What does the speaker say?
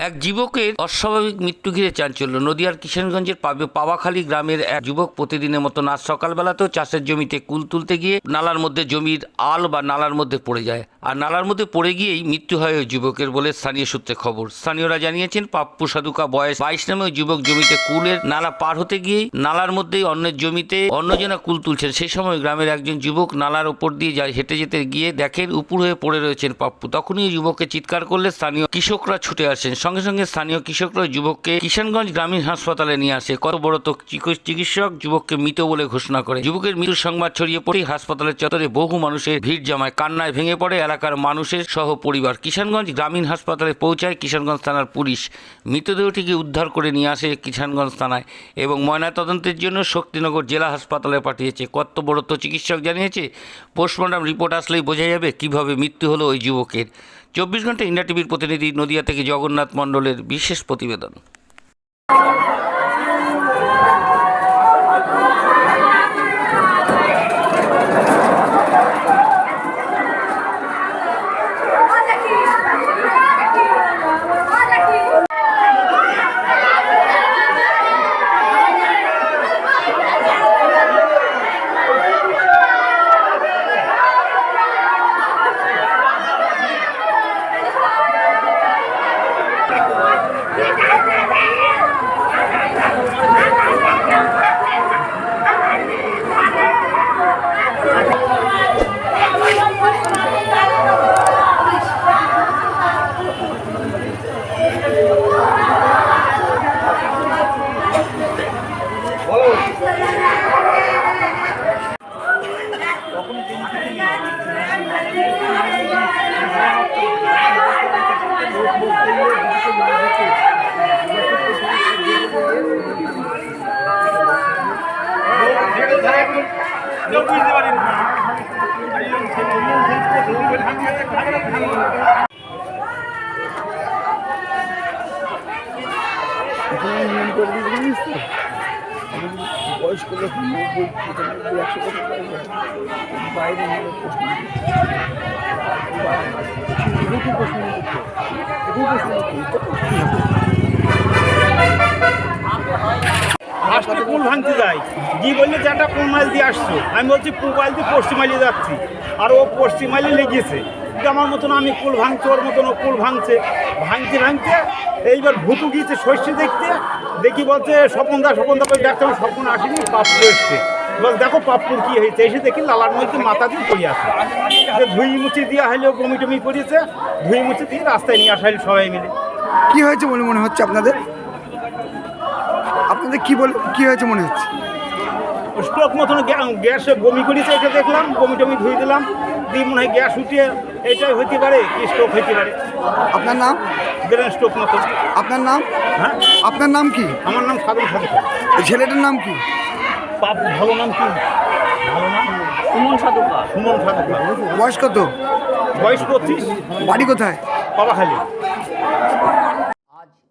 এক যুবকের অস্বাভাবিক মৃত্যু ঘিরে চাঞ্চল্য। নদিয়ার কিশনগঞ্জের পাবে- পাওয়াখালী গ্রামের এক যুবক প্রতিদিনের মতো আজ সকালবেলাতেও চাষের জমিতে কুল তুলতে গিয়ে নালার মধ্যে জমির আল বা নালার মধ্যে পড়ে যায়। আর নালার মধ্যে পড়ে গিয়েই মৃত্যু হয় ওই যুবকের বলে স্থানীয় সূত্রে খবর। স্থানীয়রা জানিয়েছেন, পাপ্পু সাধুকা বয়স বাইশ নামে ওই যুবক জমিতে কুলের নালা পার হতে গিয়েই নালার মধ্যেই অন্যের জমিতে অন্যজনা কুল তুলছেন। সেই সময় গ্রামের একজন যুবক নালার ওপর দিয়ে যায়, হেঁটে যেতে গিয়ে দেখেন উপর হয়ে পড়ে রয়েছেন পাপ্পু। তখনই যুবককে চিৎকার করলে স্থানীয় কৃষকরা ছুটে আসেন। সঙ্গে সঙ্গে স্থানীয় কৃষকরা যুবককে কিষানগঞ্জ গ্রামীণ হাসপাতালে নিয়ে আসে। কত বড় তো চিকিৎসক যুবককে মৃত বলে ঘোষণা করে। যুবকের মৃত্যুর সংবাদ ছড়িয়ে পড়েই হাসপাতালের চত্বরে বহু মানুষের ভিড় জমায়। কান্নায় ভেঙে পড়ে এলাকার মানুষের সহ পরিবার। কিষানগঞ্জ গ্রামীণ হাসপাতালে পৌঁছায় কিষানগঞ্জ থানার পুলিশ। মৃতদেহটিকে উদ্ধার করে নিয়ে আসে কিষানগঞ্জ থানায় এবং ময়নাতদন্তের জন্য শক্তিনগর জেলা হাসপাতালে পাঠিয়েছে। কর্তব্যরত চিকিৎসক জানিয়েছে। পোস্টমর্টম রিপোর্ট আসলেই বোঝা যাবে কীভাবে মৃত্যু হলো ওই যুবকের। চব্বিশ ঘণ্টা ইন্ডিয়া টিভির প্রতিনিধি নদিয়া থেকে জগন্নাথ মণ্ডলের বিশেষ প্রতিবেদন। বয়স্ক লোক নব্বই পঁচানব্বই একশো বছর বাইরে প্রশ্ন প্রশ্ন প্রশ্ন কি কুল ভাঙতে যাই গিয়ে বললে যে একটা কোন মাইল দিয়ে আসছো? আমি বলছি মোবাইল দিয়ে পশ্চিম মাইলে যাচ্ছি। আর ও পশ্চিম মাইলে লেগেছে। আমার মতন আমি কুল ভাঙছি, ওর মতন ও কুল ভাঙছে। ভাঙতে ভাঙতে এইবার ভুতু গিয়েছে শস্য দেখতে। দেখি বলছে, স্বপন দা স্বপন দা বলে ডাক্তার স্বপন আসেনি, পাপ্পু এসছে। বল দেখো, পাপ্পুর কী হয়েছে? এসে দেখি লালার মধ্যে মাথা দিয়ে পড়ে আছে। যে ধুই মুচি দেওয়া হলেও বমি টমি করিয়েছে ধুই মুচি দিয়ে রাস্তায় নিয়ে আসা সবাই মিলে। কি হয়েছে বলে মনে হচ্ছে আপনাদের? আপনাদের কি বলে কি হয়েছে মনে হচ্ছে? স্ট্রোক মতন গ্যা- গ্যাস বমি করেছে এটা দেখলাম বমি টমি ধুয়ে দিলাম দিয়ে মনে হয় গ্যাস উঠিয়ে এটাই হইতে পারে কি স্ট্রোক হইতে পারে। আপনার নাম? ব্রেন স্ট্রোক মতন। আপনার নাম? হ্যাঁ? আপনার নাম কি? আমার নাম সাধন সাধক ছেলেটার নাম কি? পাপ ভালো নাম কি? ভালো নাম? সুমন সাধকা সুমন সাধকা বয়স কত? বয়স পঁচিশ। বাড়ি কোথায়? বাবা খালি আজ